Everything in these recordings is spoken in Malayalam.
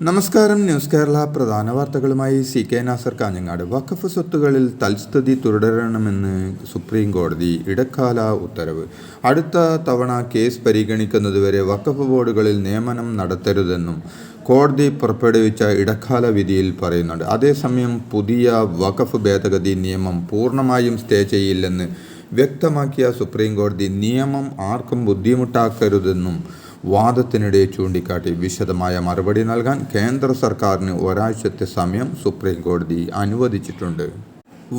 നമസ്കാരം ന്യൂസ് കേരള പ്രധാന വാർത്തകളുമായി സി കെ നാസർ കാഞ്ഞങ്ങാട്. വഖഫ് സ്വത്തുകളിൽ തൽസ്ഥിതി തുടരണമെന്ന് സുപ്രീം കോടതി ഇടക്കാല ഉത്തരവ്. അടുത്ത തവണ കേസ് പരിഗണിക്കുന്നതുവരെ വഖഫ് ബോർഡുകളിൽ നിയമനം നടത്തരുതെന്നും കോടതി പുറപ്പെടുവിച്ച ഇടക്കാല വിധിയിൽ പറയുന്നുണ്ട്. അതേസമയം പുതിയ വഖഫ് ഭേദഗതി നിയമം പൂർണമായും സ്റ്റേ ചെയ്യില്ലെന്ന് വ്യക്തമാക്കിയ സുപ്രീം കോടതി നിയമം ആർക്കും ബുദ്ധിമുട്ടാക്കരുതെന്നും വാദത്തിനിടെ ചൂണ്ടിക്കാട്ടി വിശദമായ മറുപടി നൽകാൻ കേന്ദ്ര സർക്കാരിന് ഒരാഴ്ചത്തെ സമയം സുപ്രീം കോടതി അനുവദിച്ചിട്ടുണ്ട്.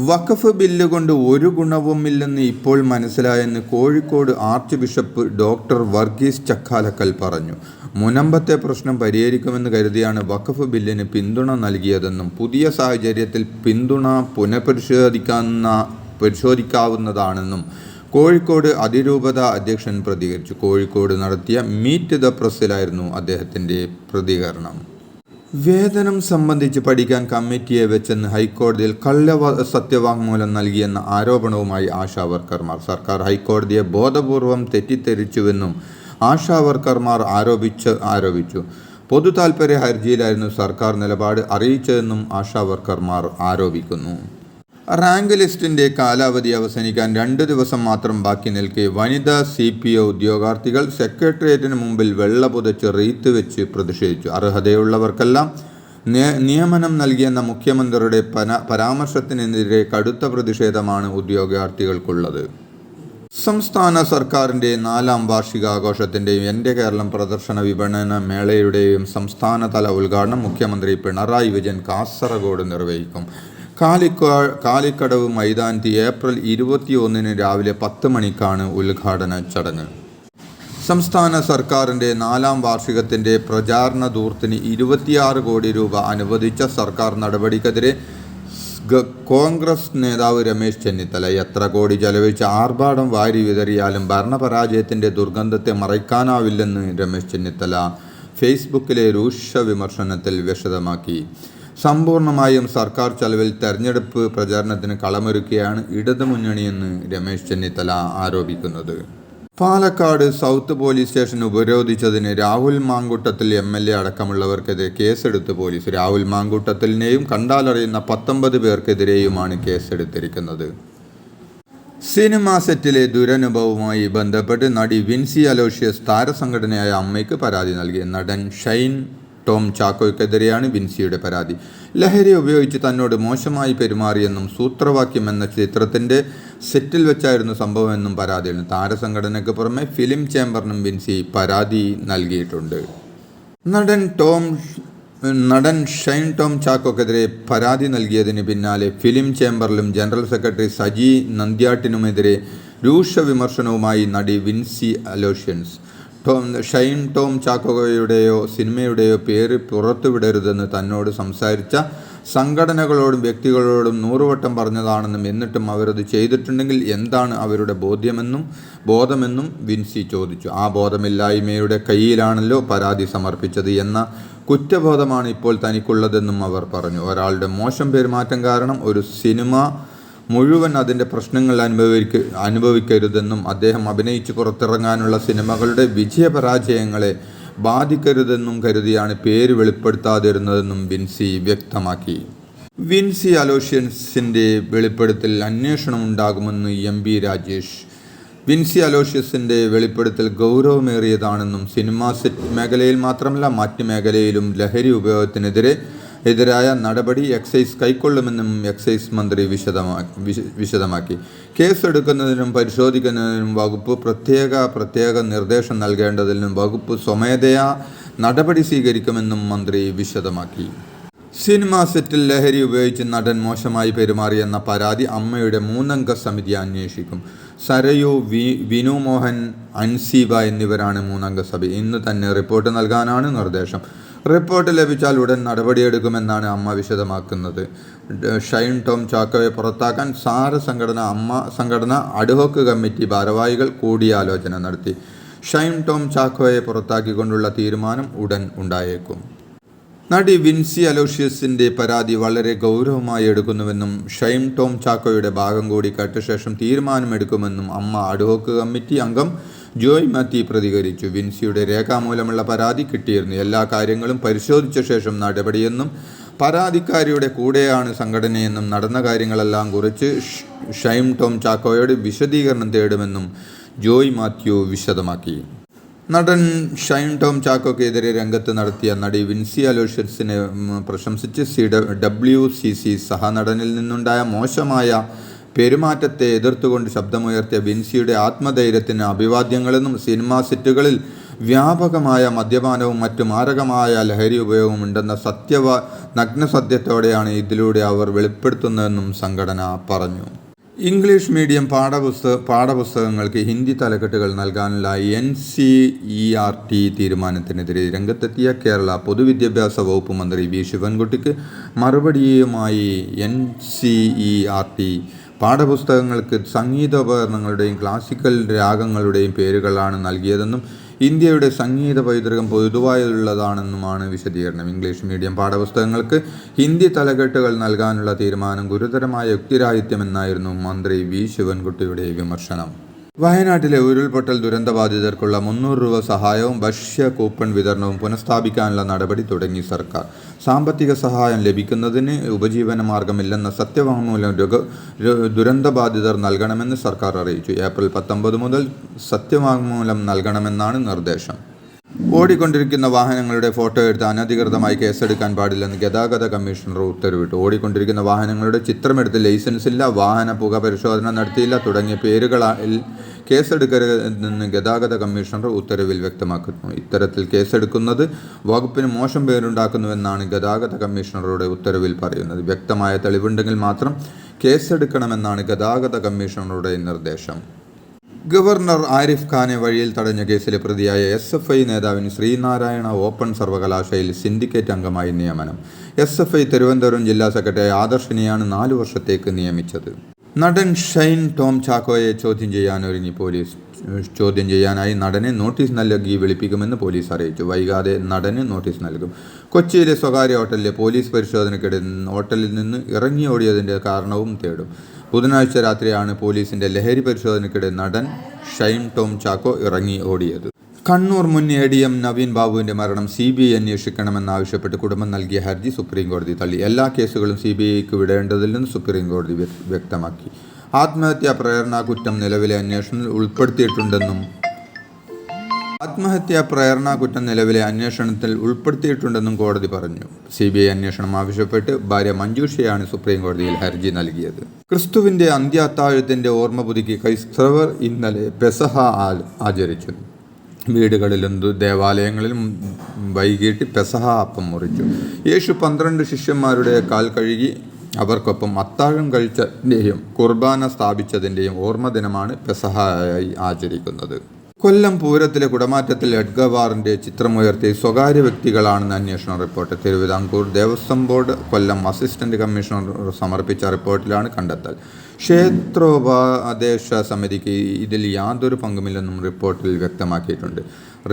വഖഫ് ബില്ല് കൊണ്ട് ഒരു ഗുണവുമില്ലെന്ന് ഇപ്പോൾ മനസ്സിലായെന്ന് Kozhikode archbishop doctor Varghese Chakkalakkal പറഞ്ഞു. മുനമ്പത്തെ പ്രശ്നം പരിഹരിക്കുമെന്ന് കരുതിയാണ് വഖഫ് ബില്ലിന് പിന്തുണ നൽകിയതെന്നും പുതിയ സാഹചര്യത്തിൽ പിന്തുണ പുനഃപരിശോധിക്കാവുന്ന പരിശോധിക്കാവുന്നതാണെന്നും കോഴിക്കോട് അതിരൂപത അധ്യക്ഷൻ പ്രതികരിച്ചു. കോഴിക്കോട് നടത്തിയ മീറ്റ് ദ പ്രസ്സിലായിരുന്നു അദ്ദേഹത്തിന്റെ പ്രതികരണം. വേതനം സംബന്ധിച്ച് പഠിക്കാൻ കമ്മിറ്റിയെ വെച്ചെന്ന് ഹൈക്കോടതിയിൽ കള്ള സത്യവാങ്മൂലം നൽകിയെന്ന ആരോപണവുമായി ആശാ വർക്കർമാർ. സർക്കാർ ഹൈക്കോടതിയെ ബോധപൂർവം തെറ്റിദ്ധരിച്ചുവെന്നും ആശാ വർക്കർമാർ ആരോപിച്ച് ആരോപിച്ചു. പൊതു താൽപ്പര്യ ഹർജിയിലായിരുന്നു സർക്കാർ നിലപാട് അറിയിച്ചതെന്നും ആശാ വർക്കർമാർ ആരോപിക്കുന്നു. റാങ്ക് ലിസ്റ്റിന്റെ കാലാവധി അവസാനിക്കാൻ രണ്ട് ദിവസം മാത്രം ബാക്കി നിൽക്കെ വനിതാ സി പി ഒ ഉദ്യോഗാർത്ഥികൾ സെക്രട്ടേറിയറ്റിന് മുമ്പിൽ വെള്ള പുതച്ച് റീത്ത് വെച്ച് പ്രതിഷേധിച്ചു. അർഹതയുള്ളവർക്കെല്ലാം നിയമനം നൽകിയെന്ന മുഖ്യമന്ത്രിയുടെ പരാമർശത്തിനെതിരെ കടുത്ത പ്രതിഷേധമാണ് ഉദ്യോഗാർത്ഥികൾക്കുള്ളത്. സംസ്ഥാന സർക്കാരിന്റെ നാലാം വാർഷികാഘോഷത്തിന്റെയും എന്റെ കേരളം പ്രദർശന വിപണന മേളയുടെയും സംസ്ഥാനതല ഉദ്ഘാടനം മുഖ്യമന്ത്രി പിണറായി വിജയൻ കാസർഗോഡ് നിർവഹിക്കും. കാലിക്ക കാലിക്കടവ് മൈതാനത്ത് ഏപ്രിൽ ഇരുപത്തിയൊന്നിന് രാവിലെ പത്ത് മണിക്കാണ് ഉദ്ഘാടന ചടങ്ങ്. സംസ്ഥാന സർക്കാരിന്റെ നാലാം വാർഷികത്തിന്റെ പ്രചാരണ ദൂർത്തിന് ഇരുപത്തിയാറ് കോടി രൂപ അനുവദിച്ച സർക്കാർ നടപടിക്കെതിരെ കോൺഗ്രസ് നേതാവ് രമേശ് ചെന്നിത്തല എത്ര കോടി ചെലവഴിച്ച് ആർഭാടം വാരി വിതറിയാലും ഭരണപരാജയത്തിന്റെ ദുർഗന്ധത്തെ മറയ്ക്കാനാവില്ലെന്ന് രമേശ് ചെന്നിത്തല ഫേസ്ബുക്കിലെ രൂക്ഷ വിമർശനത്തിൽ വിശദമാക്കി. സമ്പൂർണമായും സർക്കാർ ചെലവിൽ തെരഞ്ഞെടുപ്പ് പ്രചാരണത്തിന് കളമൊരുക്കിയാണ് ഇടതുമുന്നണിയെന്ന് രമേശ് ചെന്നിത്തല ആരോപിക്കുന്നത്. Palakkad south police station ഉപരോധിച്ചതിന് Rahul Mamkootathil M L A അടക്കമുള്ളവർക്കെതിരെ കേസെടുത്ത് പോലീസ് രാഹുൽ മാങ്കൂട്ടത്തിനെയും കണ്ടാലറിയുന്ന പത്തൊമ്പത് പേർക്കെതിരെയുമാണ് കേസെടുത്തിരിക്കുന്നത്. സിനിമാ സെറ്റിലെ ദുരനുഭവവുമായി ബന്ധപ്പെട്ട് നടി വിൻസി അലോഷ്യസ് താരസംഘടനയായ അമ്മയ്ക്ക് പരാതി നൽകി. നടൻ ഷൈൻ ടോം ചാക്കോയ്ക്കെതിരെയാണ് വിൻസിയുടെ പരാതി. ലഹരി ഉപയോഗിച്ച് തന്നോട് മോശമായി പെരുമാറിയെന്നും സൂത്രവാക്യം എന്ന ചിത്രത്തിന്റെ സെറ്റിൽ വെച്ചായിരുന്നു സംഭവമെന്നും പരാതിയാണ് താരസംഘടനയ്ക്ക് പുറമെ ഫിലിം ചേംബറിനും വിൻസി പരാതി നൽകിയിട്ടുണ്ട്. നടൻ ടോം നടൻ ഷൈൻ ടോം ചാക്കോക്കെതിരെ പരാതി നൽകിയതിന് പിന്നാലെ ഫിലിം ചേംബറിലും ജനറൽ സെക്രട്ടറി സജി നന്ദ്യാട്ടിനുമെതിരെ രൂക്ഷ വിമർശനവുമായി നടി വിൻസി അലോഷ്യൻസ് ടോം ഷൈൻ ടോം ചാക്കോയുടെയോ സിനിമയുടെയോ പേര് പുറത്തുവിടരുതെന്ന് തന്നോട് സംസാരിച്ച സംഘടനകളോടും വ്യക്തികളോടും നൂറുവട്ടം പറഞ്ഞതാണെന്നും എന്നിട്ടും അവരത് ചെയ്തിട്ടുണ്ടെങ്കിൽ എന്താണ് അവരുടെ ബോധ്യമെന്നും ബോധമെന്നും വിൻസി ചോദിച്ചു. ആ ബോധമില്ലായ്മയുടെ കയ്യിലാണല്ലോ പരാതി സമർപ്പിച്ചത് എന്ന കുറ്റബോധമാണ് ഇപ്പോൾ തനിക്കുള്ളതെന്നും അവർ പറഞ്ഞു. ഒരാളുടെ മോശം പെരുമാറ്റം കാരണം ഒരു സിനിമ മുഴുവൻ അതിന്റെ പ്രശ്നങ്ങൾ അനുഭവിക്ക അനുഭവിക്കരുതെന്നും അദ്ദേഹം അഭിനയിച്ച് പുറത്തിറങ്ങാനുള്ള സിനിമകളുടെ വിജയപരാജയങ്ങളെ ബാധിക്കരുതെന്നും കരുതിയാണ് പേര് വെളിപ്പെടുത്താതിരുന്നതെന്നും വിൻസി വ്യക്തമാക്കി. വിൻസി അലോഷ്യൻസിന്റെ വെളിപ്പെടുത്തൽ അന്വേഷണം ഉണ്ടാകുമെന്ന് എം ബി രാജേഷ്. വിൻസി അലോഷ്യസിന്റെ വെളിപ്പെടുത്തൽ ഗൗരവമേറിയതാണെന്നും സിനിമാ സെറ്റ് മേഖലയിൽ മാത്രമല്ല മറ്റ് മേഖലയിലും ലഹരി ഉപയോഗത്തിനെതിരെ എതിരായ നടപടി എക്സൈസ് കൈക്കൊള്ളുമെന്നും എക്സൈസ് മന്ത്രി വിശദമാക്കി വിശ- വിശദമാക്കി. കേസെടുക്കുന്നതിനും പരിശോധിക്കുന്നതിനും വകുപ്പ് പ്രത്യേക പ്രത്യേക നിർദ്ദേശം നൽകേണ്ടതിനും വകുപ്പ് സ്വമേധയാ നടപടി സ്വീകരിക്കുമെന്നും മന്ത്രി വിശദമാക്കി. സിനിമാ സെറ്റിൽ ലഹരി ഉപയോഗിച്ച് നടൻ മോശമായി പെരുമാറിയെന്ന പരാതി അമ്മയുടെ മൂന്നംഗ സമിതി അന്വേഷിക്കും. സരയു വി വിനു മോഹൻ അൻസീബ എന്നിവരാണ് മൂന്നംഗ സഭ. ഇന്ന് തന്നെ റിപ്പോർട്ട് നൽകാനാണ് നിർദ്ദേശം. റിപ്പോർട്ട് ലഭിച്ചാൽ ഉടൻ നടപടിയെടുക്കുമെന്നാണ് അമ്മ വിശദമാക്കുന്നത്. ഷൈൻ ടോം ചാക്കോയെ പുറത്താക്കാൻ സാര സംഘടന അമ്മ സംഘടന അഡ്ഹോക്ക് കമ്മിറ്റി ഭാരവാഹികൾ കൂടിയാലോചന നടത്തി. ഷൈൻ ടോം ചാക്കോയെ പുറത്താക്കിക്കൊണ്ടുള്ള തീരുമാനം ഉടൻ ഉണ്ടായേക്കും. നടി വിൻസി അലോഷ്യസിന്റെ പരാതി വളരെ ഗൗരവമായി എടുക്കുന്നുവെന്നും ഷൈം ടോം ചാക്കോയുടെ ഭാഗം കൂടി കേട്ട ശേഷം തീരുമാനമെടുക്കുമെന്നും അമ്മ അഡ്ഹോക്ക് കമ്മിറ്റി അംഗം ജോയ് മാത്യു പ്രതികരിച്ചു. വിൻസിയുടെ രേഖാമൂലമുള്ള പരാതി കിട്ടിയിരുന്നു. എല്ലാ കാര്യങ്ങളും പരിശോധിച്ച ശേഷം നടപടിയെന്നും പരാതിക്കാരിയുടെ കൂടെയാണ് സംഘടനയെന്നും നടന്ന കാര്യങ്ങളെല്ലാം കുറിച്ച് ഷൈം ടോം ചാക്കോയോട് വിശദീകരണം തേടുമെന്നും ജോയ് മാത്യു വിശദമാക്കി. നടൻ ഷൈൻ ടോം ചാക്കോക്കെതിരെ രംഗത്ത് നടത്തിയ നടി വിൻസി അലോഷ്യസിനെ പ്രശംസിച്ച് സി ഡബ്ല്യു സി സി സഹനടനിൽ നിന്നുണ്ടായ മോശമായ പെരുമാറ്റത്തെ എതിർത്തുകൊണ്ട് ശബ്ദമുയർത്തിയ ബിൻസിയുടെ ആത്മധൈര്യത്തിന് അഭിവാദ്യങ്ങളെന്നും സിനിമാ സെറ്റുകളിൽ വ്യാപകമായ മദ്യപാനവും മറ്റു മാരകമായ ലഹരി ഉപയോഗവും ഉണ്ടെന്ന സത്യവ നഗ്നസത്യത്തോടെയാണ് ഇതിലൂടെ അവർ വെളിപ്പെടുത്തുന്നതെന്നും സംഘടന പറഞ്ഞു. ഇംഗ്ലീഷ് മീഡിയം പാഠപുസ്തക പാഠപുസ്തകങ്ങൾക്ക് ഹിന്ദി തലക്കെട്ടുകൾ നൽകാനുള്ള N C E R T തീരുമാനത്തിനെതിരെ രംഗത്തെത്തിയ കേരള പൊതുവിദ്യാഭ്യാസ വകുപ്പ് മന്ത്രി വി ശിവൻകുട്ടിക്ക് മറുപടിയുമായി N C E R T പാഠപുസ്തകങ്ങൾക്ക് സംഗീതോപകരണങ്ങളുടെയും ക്ലാസിക്കൽ രാഗങ്ങളുടെയും പേരുകളാണ് നൽകിയതെന്നും ഇന്ത്യയുടെ സംഗീത പൈതൃകം പൊതുവായുള്ളതാണെന്നുമാണ് വിശദീകരണം. ഇംഗ്ലീഷ് മീഡിയം പാഠപുസ്തകങ്ങൾക്ക് ഹിന്ദി തലകെട്ടുകൾ നൽകാനുള്ള തീരുമാനം ഗുരുതരമായ യുക്തിരാഹിത്യമെന്നായിരുന്നു മന്ത്രി വി. ശിവൻകുട്ടിയുടെ വിമർശനം. വയനാട്ടിലെ ഉരുൾപൊട്ടൽ ദുരന്തബാധിതർക്കുള്ള മുന്നൂറ് രൂപ സഹായവും ഭക്ഷ്യ കൂപ്പൺ വിതരണവും പുനഃസ്ഥാപിക്കാനുള്ള നടപടി തുടങ്ങി സർക്കാർ. സാമ്പത്തിക സഹായം ലഭിക്കുന്നതിന് ഉപജീവന മാർഗമില്ലെന്ന സത്യവാങ്മൂലം ദുരന്തബാധിതർ നൽകണമെന്ന് സർക്കാർ അറിയിച്ചു. ഏപ്രിൽ പത്തൊമ്പത് മുതൽ സത്യവാങ്മൂലം നൽകണമെന്നാണ് നിർദ്ദേശം. ഓടിക്കൊണ്ടിരിക്കുന്ന വാഹനങ്ങളുടെ ഫോട്ടോ എടുത്ത് അനധികൃതമായി കേസെടുക്കാൻ പാടില്ലെന്ന് ഗതാഗത കമ്മീഷണർ ഉത്തരവിട്ടു. ഓടിക്കൊണ്ടിരിക്കുന്ന വാഹനങ്ങളുടെ ചിത്രമെടുത്ത് ലൈസൻസ് ഇല്ല വാഹന പുക പരിശോധന നടത്തിയില്ല തുടങ്ങിയ പേരുകളിൽ കേസെടുക്കരുതെന്ന് ഗതാഗത കമ്മീഷണർ ഉത്തരവിൽ വ്യക്തമാക്കുന്നു. ഇത്തരത്തിൽ കേസെടുക്കുന്നത് വകുപ്പിന് മോശം പേരുണ്ടാക്കുന്നുവെന്നാണ് ഗതാഗത കമ്മീഷണറുടെ ഉത്തരവിൽ പറയുന്നത്. വ്യക്തമായ തെളിവുണ്ടെങ്കിൽ മാത്രം കേസെടുക്കണമെന്നാണ് ഗതാഗത കമ്മീഷണറുടെ നിർദ്ദേശം. ഗവർണർ ആരിഫ് ഖാനെ വഴിയിൽ തടഞ്ഞ കേസിലെ പ്രതിയായ എസ് എഫ് ഐ നേതാവിന് ശ്രീനാരായണ ഓപ്പൺ സർവകലാശാലയിൽ സിൻഡിക്കേറ്റ് അംഗമായി നിയമനം. എസ് എഫ് ഐ തിരുവനന്തപുരം ജില്ലാ സെക്രട്ടറി ആദർശിനെയാണ് നാലു വർഷത്തേക്ക് നിയമിച്ചത്. നടൻ ഷൈൻ ടോം ചാക്കോയെ ചോദ്യം ചെയ്യാനൊരുങ്ങി പോലീസ് ചോദ്യം ചെയ്യാനായി നടനെ നോട്ടീസ് നൽകി വിളിപ്പിക്കുമെന്ന് പോലീസ് അറിയിച്ചു. വൈകാതെ നടന് നോട്ടീസ് നൽകും. കൊച്ചിയിലെ സ്വകാര്യ ഹോട്ടലിലെ പോലീസ് പരിശോധനയ്ക്കിടെ ഹോട്ടലിൽ നിന്ന് ഇറങ്ങി ഓടിയതിന്റെ കാരണവും തേടും. ബുധനാഴ്ച രാത്രിയാണ് പോലീസിന്റെ ലഹരി പരിശോധനയ്ക്കിടെ നടൻ ഷൈൻ ടോം ചാക്കോ ഇറങ്ങി ഓടിയത്. കണ്ണൂർ മുൻ എ ഡി എം നവീൻ ബാബുവിന്റെ മരണം സി ബി ഐ അന്വേഷിക്കണമെന്നാവശ്യപ്പെട്ട് കുടുംബം നൽകിയ ഹർജി സുപ്രീം കോടതി തള്ളി. എല്ലാ കേസുകളും സി ബി ഐക്ക് വിടേണ്ടതില്ലെന്ന് സുപ്രീം കോടതി വ്യക്തമാക്കി. ആത്മഹത്യാ പ്രേരണ കുറ്റം നിലവിലെ അന്വേഷണത്തിൽ ഉൾപ്പെടുത്തിയിട്ടുണ്ടെന്നും ആത്മഹത്യാ പ്രേരണ കുറ്റം നിലവിലെ അന്വേഷണത്തിൽ ഉൾപ്പെടുത്തിയിട്ടുണ്ടെന്നും കോടതി പറഞ്ഞു. സി ബി ഐ അന്വേഷണം ആവശ്യപ്പെട്ട് ഭാര്യ മഞ്ജുഷയാണ് സുപ്രീം കോടതിയിൽ ഹർജി നൽകിയത്. ക്രിസ്തുവിന്റെ അന്ത്യാത്താഴത്തിന്റെ ഓർമ്മ പുതുക്കി ക്രൈസ്തവർ ഇന്നലെ പെസഹ ആചരിച്ചു. വീടുകളിലും ദേവാലയങ്ങളിലും വൈകിട്ട് പെസഹ അപ്പം മുറിച്ചു. യേശു പന്ത്രണ്ട് ശിഷ്യന്മാരുടെ കാൽ കഴുകി അവർക്കൊപ്പം അത്താഴം കഴിച്ചതിന്റെയും കുർബാന സ്ഥാപിച്ചതിന്റെയും ഓർമ്മ ദിനമാണ് പെസഹായി ആചരിക്കുന്നത്. കൊല്ലം പൂരത്തിലെ കുടമാറ്റത്തിൽ എഡ്ഗവാറിന്റെ ചിത്രമുയർത്തി സ്വകാര്യ വ്യക്തികളാണെന്ന് അന്വേഷണ report. Thiruvithamkoor Devaswom board Kollam assistant commissioner സമർപ്പിച്ച റിപ്പോർട്ടിലാണ് കണ്ടെത്തൽ. ക്ഷേത്രോപദേശ സമിതിക്ക് ഇതിൽ യാതൊരു പങ്കുമില്ലെന്നും റിപ്പോർട്ടിൽ വ്യക്തമാക്കിയിട്ടുണ്ട്.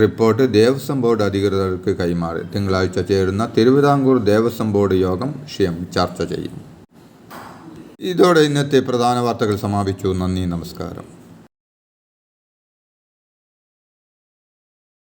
റിപ്പോർട്ട് ദേവസ്വം ബോർഡ് അധികൃതർക്ക് കൈമാറി. തിങ്കളാഴ്ച ചേരുന്ന തിരുവിതാംകൂർ ദേവസ്വം ബോർഡ് യോഗം വിഷയം ചർച്ച ചെയ്യും. ഇതോടെ ഇന്നത്തെ പ്രധാന വാർത്തകൾ സമാപിച്ചു. നന്ദി നമസ്കാരം.